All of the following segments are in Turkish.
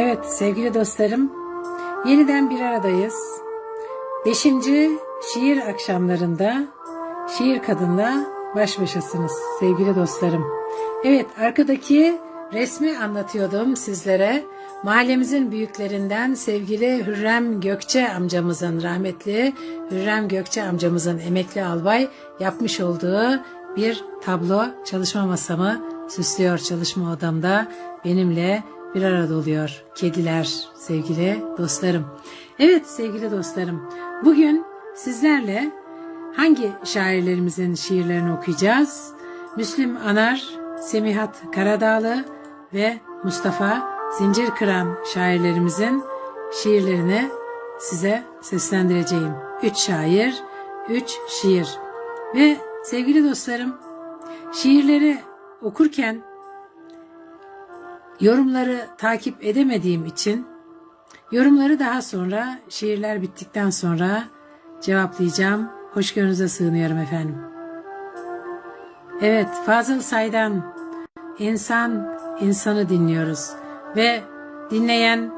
Evet sevgili dostlarım, yeniden bir aradayız. Beşinci şiir akşamlarında şiir kadınla baş başasınız sevgili dostlarım. Evet arkadaki resmi anlatıyordum sizlere. Mahallemizin büyüklerinden sevgili Hürrem Gökçe amcamızın rahmetli Hürrem Gökçe amcamızın emekli albay yapmış olduğu bir tablo çalışma masamı süslüyor çalışma odamda benimle bir arada oluyor kediler sevgili dostlarım. Evet sevgili dostlarım bugün sizlerle hangi şairlerimizin şiirlerini okuyacağız? Müslüm Anar, Semihat Karadağlı ve Mustafa Zincirkıran şairlerimizin şiirlerini size seslendireceğim. Üç şair, üç şiir. Ve sevgili dostlarım, şiirleri okurken yorumları takip edemediğim için yorumları daha sonra şiirler bittikten sonra cevaplayacağım. Hoşgörünüze sığınıyorum efendim. Evet Fazıl Say'dan insan insanı dinliyoruz ve dinleyen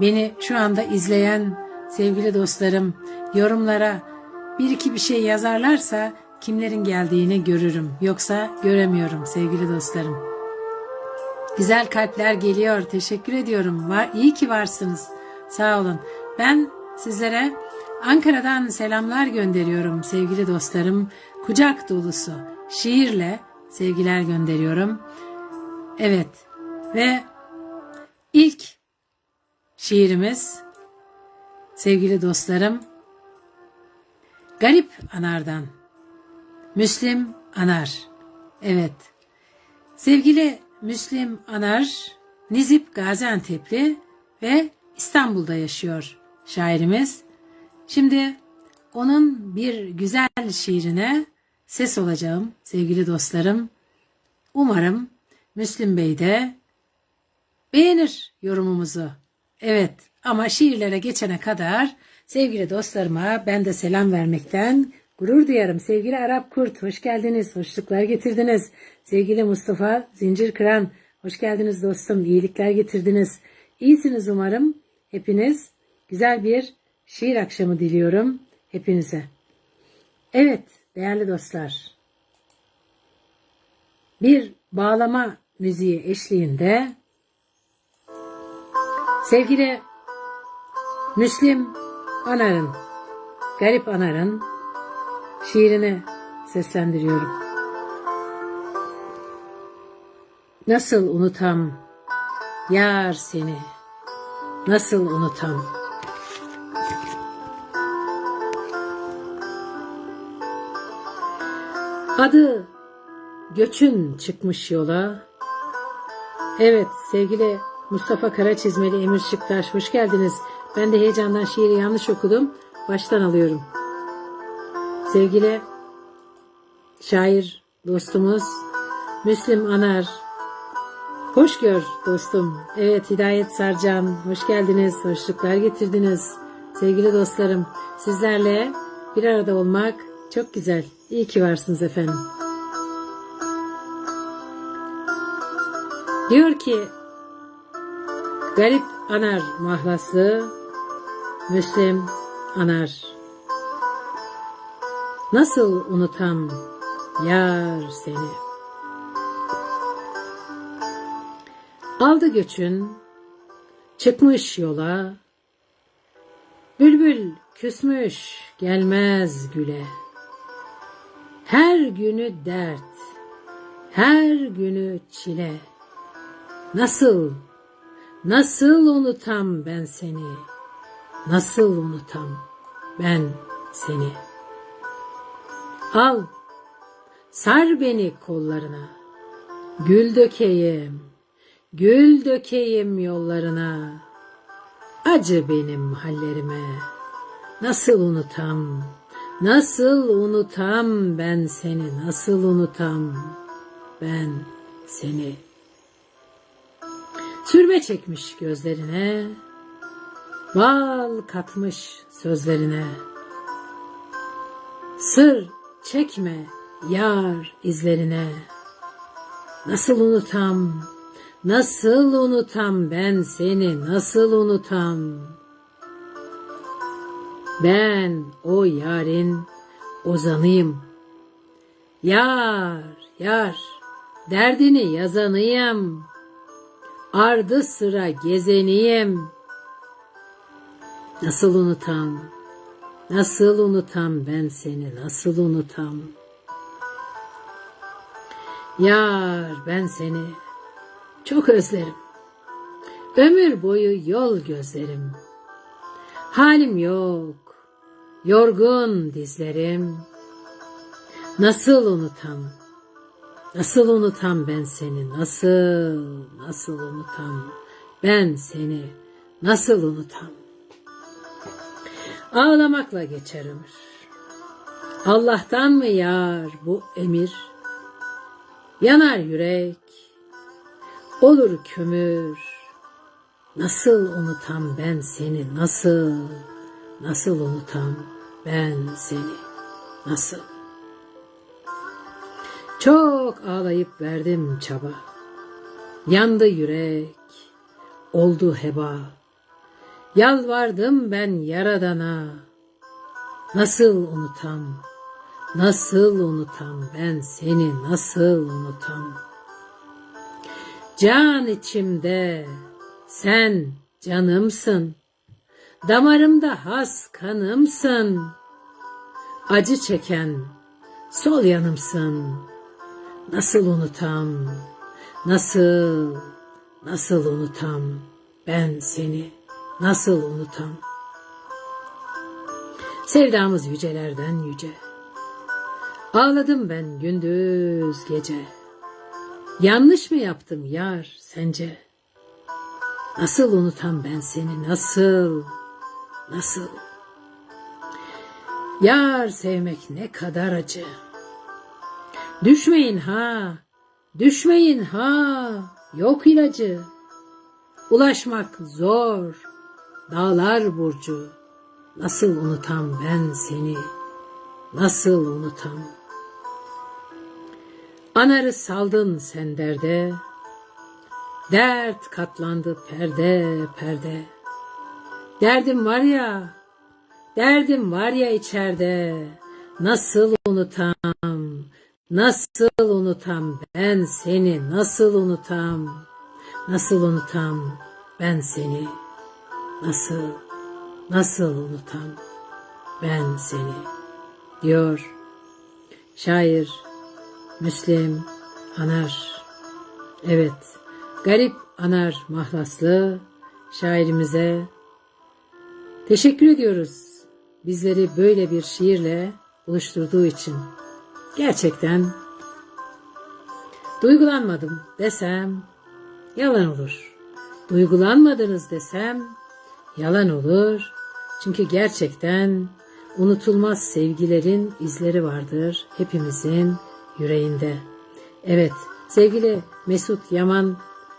beni şu anda izleyen sevgili dostlarım yorumlara bir iki bir şey yazarlarsa kimlerin geldiğini görürüm. Yoksa göremiyorum sevgili dostlarım. Güzel kalpler geliyor. Teşekkür ediyorum. Var, iyi ki varsınız. Sağ olun. Ben sizlere Ankara'dan selamlar gönderiyorum sevgili dostlarım. Kucak dolusu şiirle sevgiler gönderiyorum. Evet ve ilk şiirimiz sevgili dostlarım Garip Anar'dan. Müslim Anar. Evet. Sevgili Müslim Anar, Nizip Gaziantep'li ve İstanbul'da yaşıyor şairimiz. Şimdi onun bir güzel şiirine ses olacağım sevgili dostlarım. Umarım Müslüm Bey de beğenir yorumumuzu. Evet ama şiirlere geçene kadar sevgili dostlarıma ben de selam vermekten gurur duyarım. Sevgili Arap Kurt hoş geldiniz, hoşluklar getirdiniz. Sevgili Mustafa Zincir Kıran hoş geldiniz dostum, iyilikler getirdiniz. İyisiniz umarım hepiniz. Güzel bir şiir akşamı diliyorum hepinize. Evet değerli dostlar. Bir bağlama müziği eşliğinde sevgili Müslim Anar'ın, Garip Anar'ın şiirini seslendiriyorum. Nasıl unutam yar seni, nasıl unutam. Adı göçün çıkmış yola. Evet sevgili Mustafa Karaçizmeli Emir Şıktaş hoş geldiniz. Ben de heyecandan şiiri yanlış okudum. Baştan alıyorum. Sevgili şair dostumuz Müslim Anar. Hoş gör dostum. Evet Hidayet Sarcan hoş geldiniz. Hoşluklar getirdiniz. Sevgili dostlarım sizlerle bir arada olmak çok güzel. İyi ki varsınız efendim. Diyor ki Garip anar mahlası Müslim anar Nasıl unutam yar seni Aldı göçün çıkmış yola Bülbül küsmüş gelmez güle Her günü dert her günü çile Nasıl, nasıl unutam ben seni? Nasıl unutam ben seni? Al, sar beni kollarına. Gül dökeyim, gül dökeyim yollarına. Acı benim hallerime. Nasıl unutam, nasıl unutam ben seni, nasıl unutam ben seni.'' Sürme çekmiş gözlerine, bal katmış sözlerine. Sır çekme yar izlerine. Nasıl unutam, Nasıl unutam ben seni, nasıl unutam? Ben o yarın ozanıyım. Yar, yar, derdini yazanıyım. Ardı sıra gezeniyim. Nasıl unutam? Nasıl unutam ben seni, nasıl unutam? Yar ben seni çok özlerim. Ömür boyu yol gözlerim. Halim yok, yorgun dizlerim. Nasıl unutam, nasıl unutam ben seni, nasıl, nasıl unutam ben seni, nasıl unutam. Ağlamakla geçer ömür. Allah'tan mı yar bu emir? Yanar yürek, olur kömür. Nasıl unutam ben seni, nasıl, nasıl unutam ben seni, nasıl? Çok ağlayıp verdim çaba. Yandı yürek, oldu heba. Yalvardım ben yaradana. Nasıl unutam, nasıl unutam ben seni nasıl unutam? Can içimde sen canımsın. Damarımda has kanımsın. Acı çeken sol yanımsın. Nasıl unutam, nasıl, nasıl unutam ben seni, nasıl unutam? Sevdamız yücelerden yüce. Ağladım ben gündüz gece. Yanlış mı yaptım yar sence? Nasıl unutam ben seni nasıl, nasıl? Yar sevmek ne kadar acı. Düşmeyin ha, düşmeyin ha, yok ilacı. Ulaşmak zor, dağlar burcu. Nasıl unutam ben seni, nasıl unutam? Anarı saldın sen derde, dert katlandı perde perde. Derdim var ya, derdim var ya içeride, nasıl unutam, nasıl unutam ben seni, nasıl unutam, nasıl unutam ben seni, nasıl, nasıl unutam ben seni, diyor şair Müslim Anar. Evet, garip Anar mahlaslı şairimize teşekkür ediyoruz. Bizleri böyle bir şiirle buluşturduğu için. Gerçekten duygulanmadım desem yalan olur. Duygulanmadınız desem yalan olur. Çünkü gerçekten unutulmaz sevgilerin izleri vardır hepimizin yüreğinde. Evet, sevgili Mesut Yaman,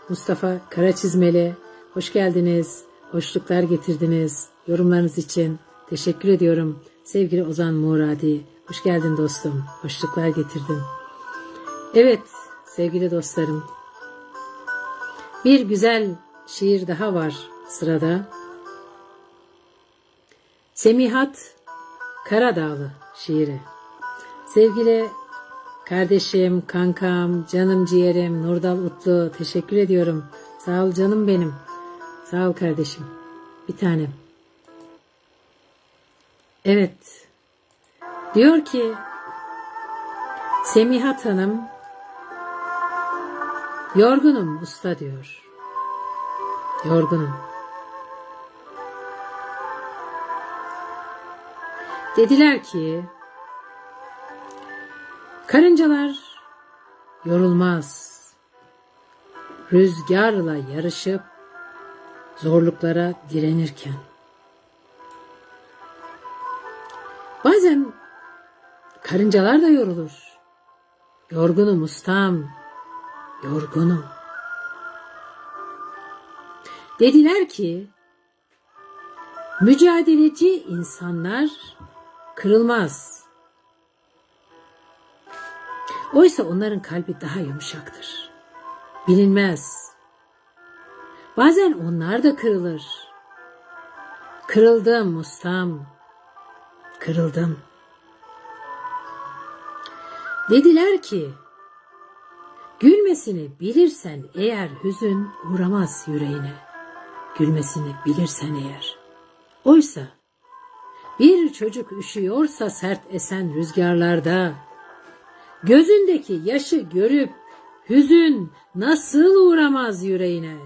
Mustafa Karaçizmeli, hoş geldiniz, hoşluklar getirdiniz. Yorumlarınız için teşekkür ediyorum. Sevgili Ozan Muradi, hoş geldin dostum, hoşluklar getirdin. Evet, sevgili dostlarım, bir güzel şiir daha var sırada. Semihat Karadağlı şiiri. Sevgili Kardeşim, kankam, canım ciğerim, Nurdal Utlu teşekkür ediyorum. Sağ ol canım benim. Sağ ol kardeşim. Bir tanem. Evet. Diyor ki Semihat Hanım yorgunum usta diyor. Yorgunum. Dediler ki Karıncalar yorulmaz. Rüzgarla yarışıp zorluklara direnirken. Bazen karıncalar da yorulur. Yorgunum ustam, yorgunum. Dediler ki, mücadeleci insanlar kırılmaz. Oysa onların kalbi daha yumuşaktır. Bilinmez, Bazen onlar da kırılır. Kırıldım ustam. Kırıldım. Dediler ki, gülmesini bilirsen eğer hüzün uğramaz yüreğine. Gülmesini bilirsen eğer. Oysa bir çocuk üşüyorsa sert esen rüzgarlarda, gözündeki yaşı görüp hüzün nasıl uğramaz yüreğine?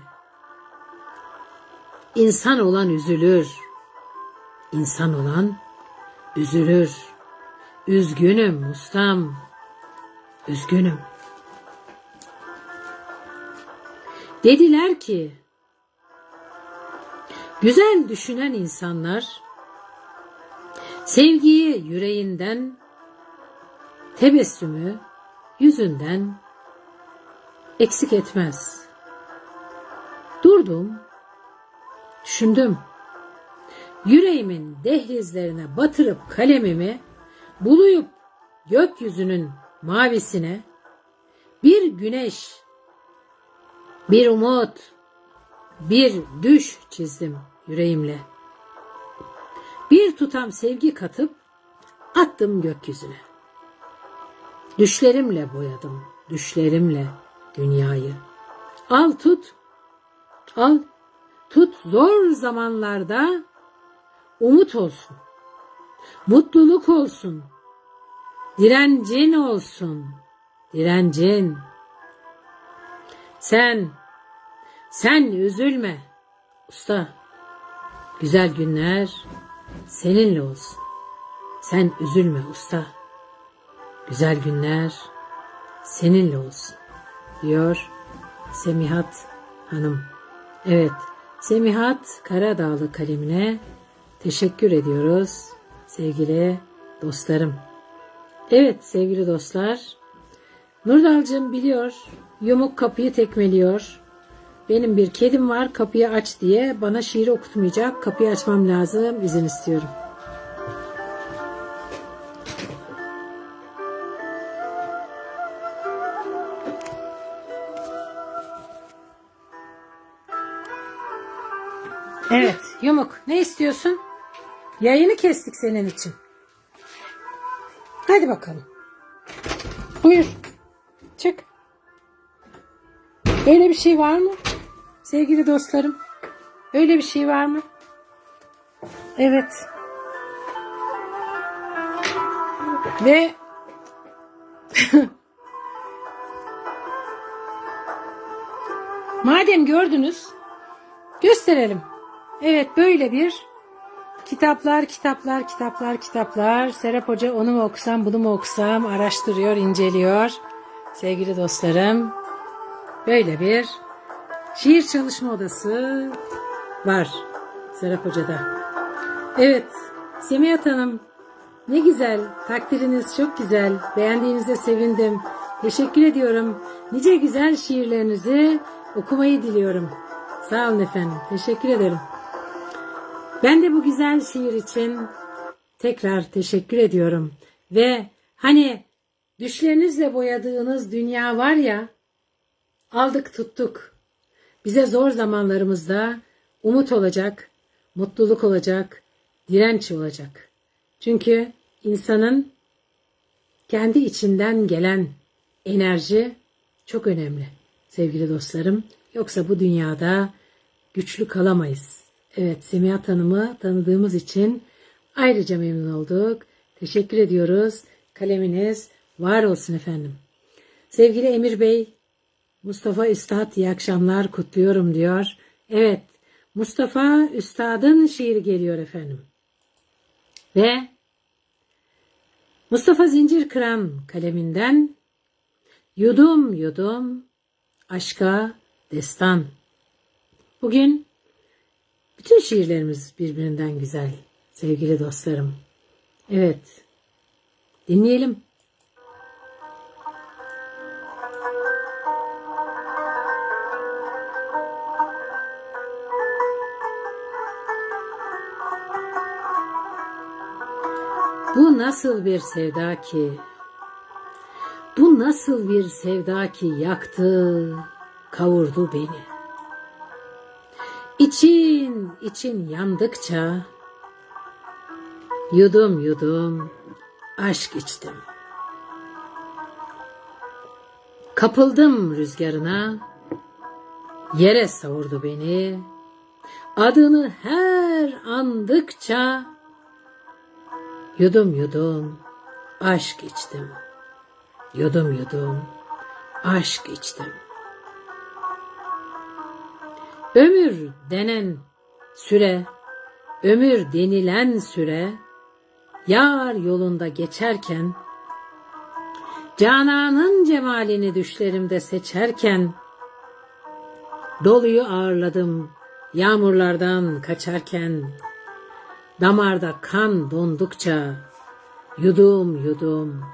İnsan olan üzülür, insan olan üzülür. Üzgünüm ustam, üzgünüm. Dediler ki, güzel düşünen insanlar, sevgiyi yüreğinden, tebessümü yüzünden eksik etmez. Durdum, düşündüm. Yüreğimin dehlizlerine batırıp kalemimi buluyup gökyüzünün mavisine bir güneş, bir umut, bir düş çizdim yüreğimle. Bir tutam sevgi katıp attım gökyüzüne. Düşlerimle boyadım, düşlerimle dünyayı. Al tut, al tut zor zamanlarda umut olsun. Mutluluk olsun. Direncin olsun. Direncin. Sen, sen üzülme. Usta, güzel günler seninle olsun. Sen üzülme usta. Güzel günler seninle olsun. Diyor Semihat Hanım. Evet, Semihat Karadağlı kalemine teşekkür ediyoruz sevgili dostlarım. Evet sevgili dostlar, Nurdalcığım biliyor, yumuk kapıyı tekmeliyor. Benim bir kedim var, kapıyı aç diye bana şiir okutmayacak. Kapıyı açmam lazım, izin istiyorum. Evet, yumuk. Ne istiyorsun? Yayını kestik senin için. Hadi bakalım. Buyur. Çık. Öyle bir şey var mı? Sevgili dostlarım. Öyle bir şey var mı? Evet. Ve madem gördünüz gösterelim. Evet böyle bir kitaplar, kitaplar, kitaplar, kitaplar. Serap Hoca onu mu okusam, bunu mu okusam araştırıyor, inceliyor. Sevgili dostlarım, böyle bir şiir çalışma odası var Serap Hoca'da. Evet, Semiyat Hanım ne güzel, takdiriniz çok güzel. Beğendiğinize sevindim. Teşekkür ediyorum. Nice güzel şiirlerinizi okumayı diliyorum. Sağ olun efendim. Teşekkür ederim. Ben de bu güzel şiir için tekrar teşekkür ediyorum. Ve hani düşlerinizle boyadığınız dünya var ya, aldık tuttuk. Bize zor zamanlarımızda umut olacak, mutluluk olacak, direnç olacak. Çünkü insanın kendi içinden gelen enerji çok önemli sevgili dostlarım. Yoksa bu dünyada güçlü kalamayız. Evet Semihat Hanım'ı tanıdığımız için ayrıca memnun olduk. Teşekkür ediyoruz. Kaleminiz var olsun efendim. Sevgili Emir Bey, Mustafa Üstad iyi akşamlar kutluyorum diyor. Evet Mustafa Üstad'ın şiiri geliyor efendim. Ve Mustafa Zincir Kıran kaleminden Yudum Yudum Aşka Destan. Bugün bütün şiirlerimiz birbirinden güzel sevgili dostlarım. Evet. Dinleyelim. Bu nasıl bir sevda ki? Bu nasıl bir sevda ki yaktı, kavurdu beni. İçin için yandıkça yudum yudum aşk içtim. Kapıldım rüzgarına, yere savurdu beni. Adını her andıkça yudum yudum aşk içtim. Yudum yudum aşk içtim. Ömür denen süre, ömür denilen süre, yar yolunda geçerken, Canan'ın cemalini düşlerimde seçerken, doluyu ağırladım yağmurlardan kaçarken, damarda kan dondukça, yudum yudum,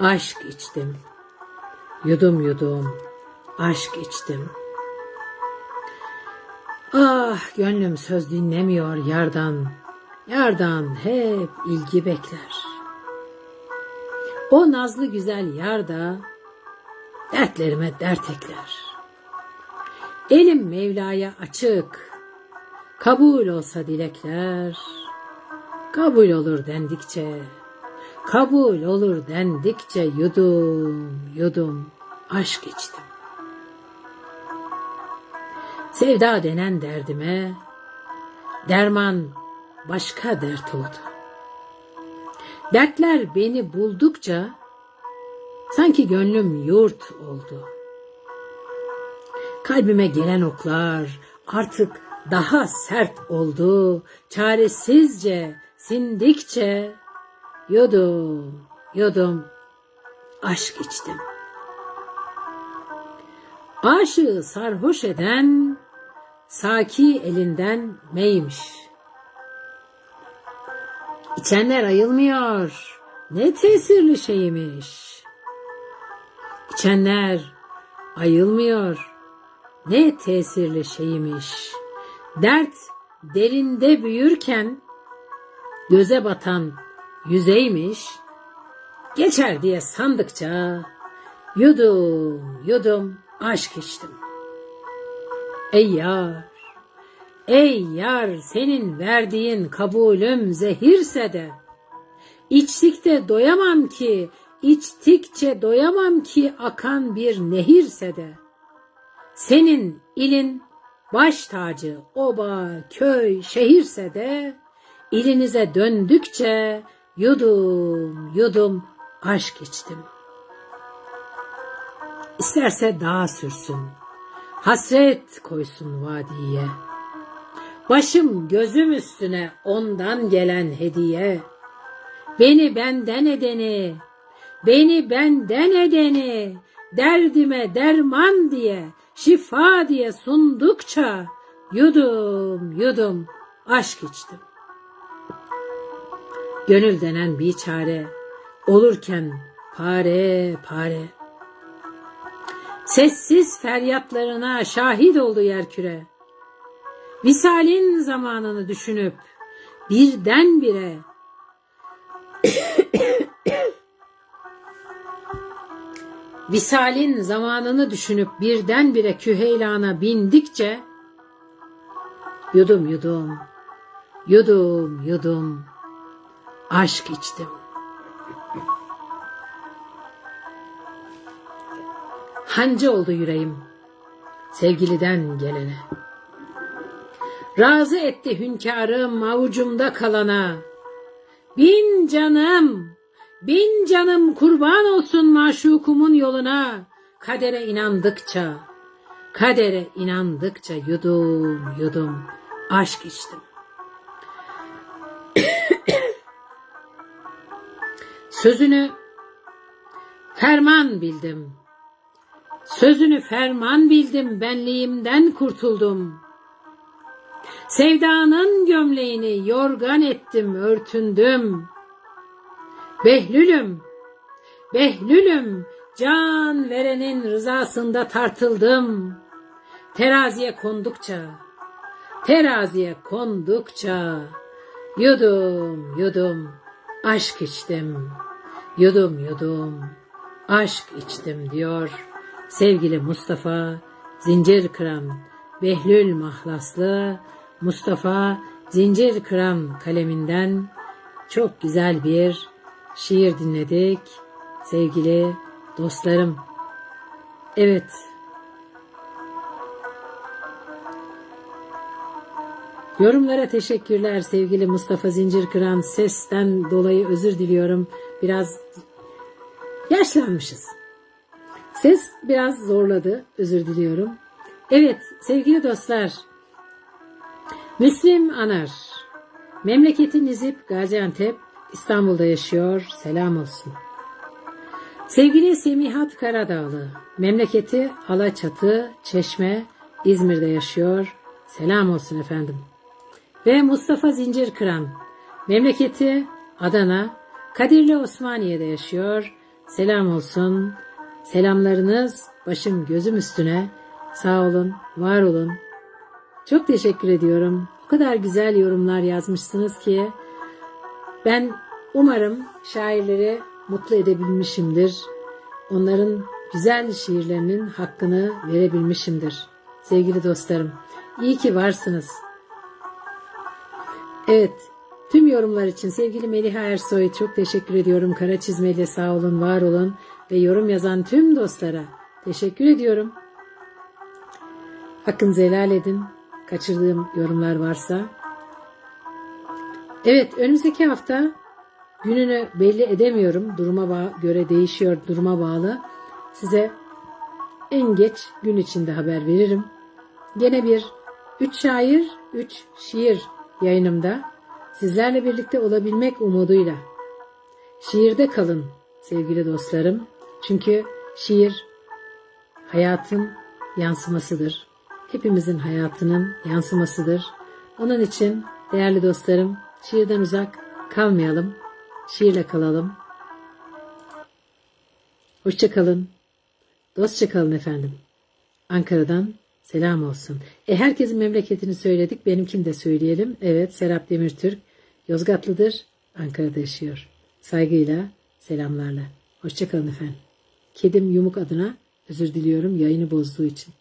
aşk içtim. Yudum yudum, aşk içtim. Ah gönlüm söz dinlemiyor yardan, yardan hep ilgi bekler. O nazlı güzel yar da dertlerime dert ekler. Elim Mevla'ya açık, kabul olsa dilekler, kabul olur dendikçe, kabul olur dendikçe yudum yudum aşk içtim. Sevda denen derdime derman başka dert oldu. Dertler beni buldukça sanki gönlüm yurt oldu. Kalbime gelen oklar artık daha sert oldu. Çaresizce sindikçe yudum yudum aşk içtim. Aşığı sarhoş eden Saki elinden meymiş. İçenler ayılmıyor. Ne tesirli şeymiş. İçenler ayılmıyor. Ne tesirli şeymiş. Dert derinde büyürken göze batan yüzeymiş. Geçer diye sandıkça yudum yudum aşk içtim. Ey yar, ey yar senin verdiğin kabulüm zehirse de, içtikte doyamam ki, içtikçe doyamam ki akan bir nehirse de, senin ilin baş tacı oba, köy, şehirse de, ilinize döndükçe yudum yudum aşk içtim. İsterse dağ sürsün, hasret koysun vadiye. Başım gözüm üstüne ondan gelen hediye. Beni benden edeni, beni benden edeni, derdime derman diye, şifa diye sundukça yudum yudum aşk içtim. Gönül denen bir çare olurken pare pare. Sessiz feryatlarına şahit oldu yerküre. Visalin zamanını düşünüp birdenbire Visalin zamanını düşünüp birdenbire küheylana bindikçe yudum yudum, yudum yudum aşk içtim. Hancı oldu yüreğim sevgiliden gelene. Razı etti hünkârım avucumda kalana. Bin canım, bin canım kurban olsun maşukumun yoluna. Kadere inandıkça, kadere inandıkça yudum yudum aşk içtim. Sözünü ferman bildim. Sözünü ferman bildim, benliğimden kurtuldum. Sevdanın gömleğini yorgan ettim, örtündüm. Behlülüm, Behlülüm, can verenin rızasında tartıldım. Teraziye kondukça, teraziye kondukça, yudum yudum aşk içtim, yudum yudum aşk içtim diyor sevgili Mustafa Zincir Kıran Behlül Mahlaslı Mustafa Zincir Kıran kaleminden çok güzel bir şiir dinledik sevgili dostlarım. Evet. Yorumlara teşekkürler sevgili Mustafa Zincir Kıran. Sesten dolayı özür diliyorum. Biraz yaşlanmışız. Ses biraz zorladı. Özür diliyorum. Evet sevgili dostlar. Müslim Anar. Memleketi Nizip Gaziantep İstanbul'da yaşıyor. Selam olsun. Sevgili Semihat Karadağlı. Memleketi Alaçatı, Çeşme, İzmir'de yaşıyor. Selam olsun efendim. Ve Mustafa Zincir Kıran. Memleketi Adana, Kadirli Osmaniye'de yaşıyor. Selam olsun. Selamlarınız başım gözüm üstüne. Sağ olun, var olun. Çok teşekkür ediyorum. O kadar güzel yorumlar yazmışsınız ki ben umarım şairleri mutlu edebilmişimdir. Onların güzel şiirlerinin hakkını verebilmişimdir. Sevgili dostlarım, iyi ki varsınız. Evet, tüm yorumlar için sevgili Meliha Ersoy çok teşekkür ediyorum. Kara çizmeyle sağ olun, var olun ve yorum yazan tüm dostlara teşekkür ediyorum. Hakkınızı helal edin. Kaçırdığım yorumlar varsa. Evet, önümüzdeki hafta gününü belli edemiyorum. Duruma göre değişiyor, duruma bağlı. Size en geç gün içinde haber veririm. Gene bir üç şair, üç şiir yayınımda sizlerle birlikte olabilmek umuduyla. Şiirde kalın sevgili dostlarım. Çünkü şiir hayatın yansımasıdır. Hepimizin hayatının yansımasıdır. Onun için değerli dostlarım şiirden uzak kalmayalım. Şiirle kalalım. Hoşça kalın. Dostça kalın efendim. Ankara'dan selam olsun. E herkesin memleketini söyledik. Benimkini de söyleyelim. Evet Serap Demirtürk Yozgatlıdır. Ankara'da yaşıyor. Saygıyla, selamlarla. Hoşça kalın efendim. Kedim Yumuk adına özür diliyorum yayını bozduğu için.